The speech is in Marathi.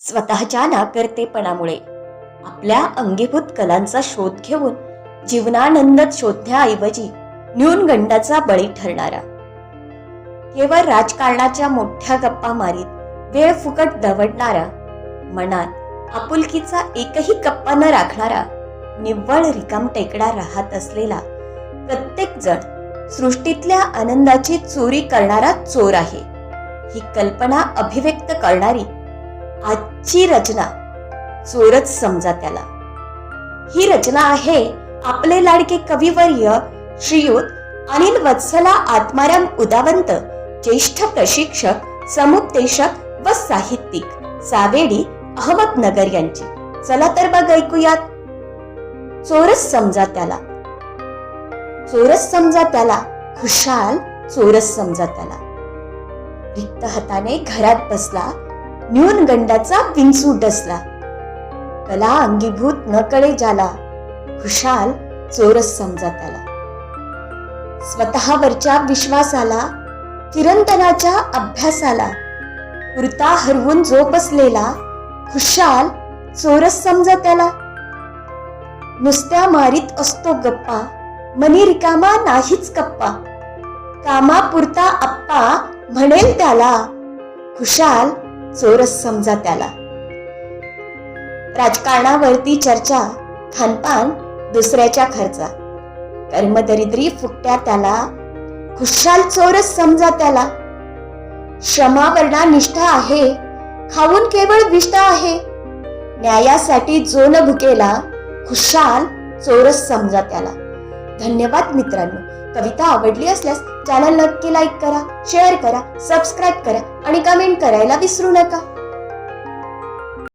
स्वतःच्या नाकर्तेपणामुळे आपल्या अंगीभूत कलांचा शोध घेऊन जीवनानंद शोधण्याऐवजी न्यूनगंडाचा बळी ठरणारा. केवळ राजकारणाच्या मोठ्या गप्पा मारीत वेळ फुकट दवडणारा मनात आपुलकीचा एकही कप्पा न राखणारा निव्वळ रिकाम टेकडा राहत असलेला प्रत्येक जण सृष्टीतल्या आनंदाची चोरी करणारा चोर आहे. ही कल्पना अभिव्यक्त करणारी आजची रचना. चोरच समजा त्याला. ही रचना आहे आपले लाडके कविवर्य श्रीयुत अनिल वत्सला आत्माराम उदावंत ज्येष्ठ प्रशिक्षक समुपदेशक व साहित्यिक सावेडी अहमदनगर यांची. चला तर मग ऐकूयात. चोरस समजा त्याला. चोरस समजा त्याला. खुशाल चोरस समजा त्याला. रिक्त हाताने घरात बसला. न्यूनगंडाचा विंचू डसला. कला अंगीभूत न कळे ज्याला खुशाल चोरस समजा त्याला स्वतःवरच्या विश्वासाला किरंतनाच्या अभ्यासाला पुरता हरवून जो बसलेला खुशाल चोरस समजा त्याला नुसत्या मारीत असतो गप्पा मनी रिकामा नाहीच कप्पा. कामापुरता आप्पा म्हणेल त्याला खुशाल चोरस समजा त्याला. राजकारणावरती चर्चा खानपान दुसऱ्याच्या खर्चा. कर्मदरिद्री फुकट्या त्याला खुशाल चोरस समजा त्याला. श्रमावरणा निष्ठा आहे खाऊन केवळ विष्ठा आहे. न्यायासाठी जो न भुकेला खुशाल चोरस समजा त्याला. धन्यवाद मित्रांनो. कविता आवडली असल्यास चॅनल नक्की लाईक करा शेअर करा सबस्क्राईब करा आणि कमेंट करायला विसरू नका.